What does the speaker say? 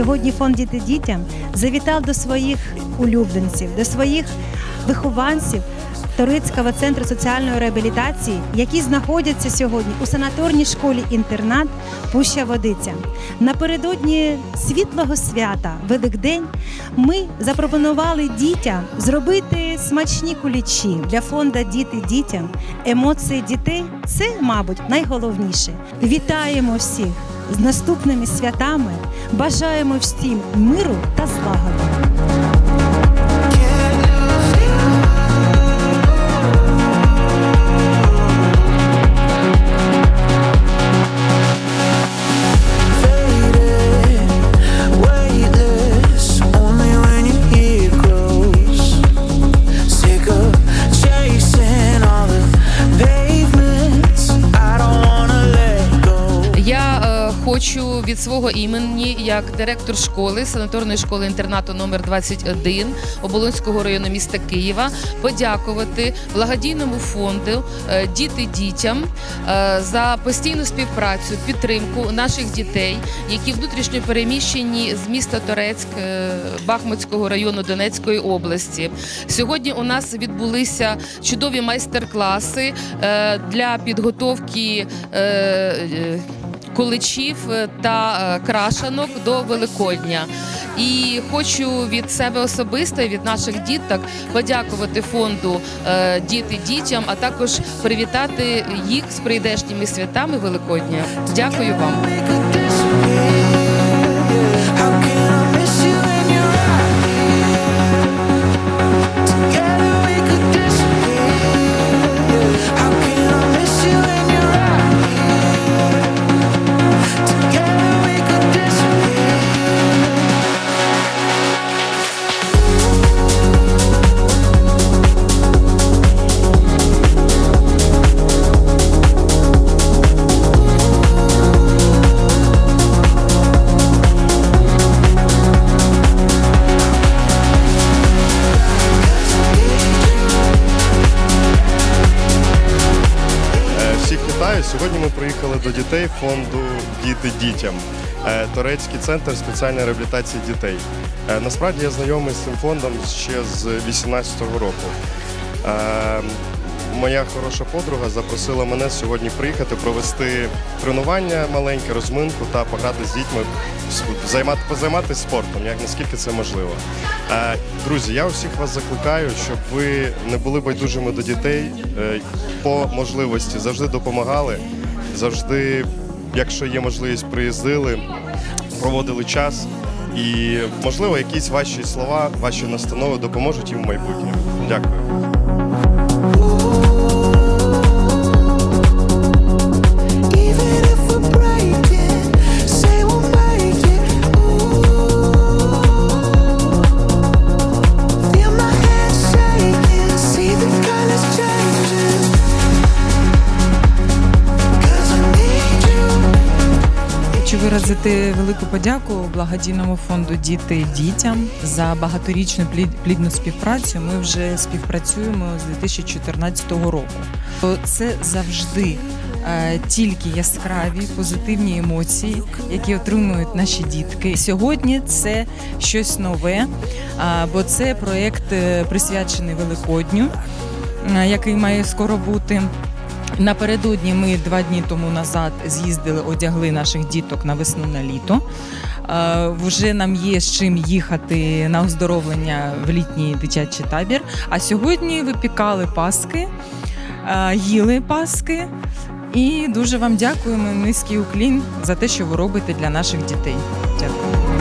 Благодійний фонд Діти дітям завітав до своїх улюбленців, до своїх вихованців Торицького центру соціальної реабілітації, які знаходяться сьогодні у санаторній школі інтернат Пуща Водиця. Напередодні світлого свята Великдень ми запропонували дітям зробити смачні кулічі для фонду Діти дітям. Емоції дітей це, мабуть, найголовніше. Вітаємо всіх з наступними святами. Бажаємо всім миру та злагоди. Від свого імені, як директор школи санаторної школи інтернату номер 21 Оболонського району міста Києва, подякувати благодійному фонду е, Діти дітям е, за постійну співпрацю, підтримку наших дітей, які внутрішньо переміщені з міста Торецьк е, Бахмутського району Донецької області. Сьогодні у нас відбулися чудові майстер-класи для підготовки. Е, е, Куличів та е, крашанок до Великодня. І хочу від себе особисто від наших діток подякувати фонду е, Діти дітям, а також привітати їх з прийдешніми святами Великодня. Дякую вам. До дітей фонду Діти дітям. Е, Торецький центр спеціальної реабілітації дітей. Е, Насправді я знайомий з цим фондом ще з 18-го року. Е, Моя хороша подруга запросила мене сьогодні приїхати провести тренування маленьке, розминку та пограти з дітьми, займати, позайматися спортом, як наскільки це можливо. Друзі, я усіх вас закликаю, щоб ви не були байдужими до дітей по можливості, завжди допомагали, завжди, якщо є можливість, приїздили, проводили час. І, можливо, якісь ваші слова, ваші настанови допоможуть їм в майбутньому. Дякую. Виразити велику подяку благодійному фонду Діти дітям за багаторічну плідну співпрацю. Ми вже співпрацюємо з 2014 року. Це завжди е, тільки яскраві позитивні емоції, які отримують наші дітки. Сьогодні це щось нове, а, бо це проєкт е, присвячений Великодню, е, який має скоро бути. Напередодні ми два дні тому назад з'їздили, одягли наших діток на весну на літо. Е, Вже нам є з чим їхати на оздоровлення в літній дитячий табір. А сьогодні випікали паски, е, їли паски. І дуже вам дякуємо. Низький уклін за те, що ви робите для наших дітей. Дякую.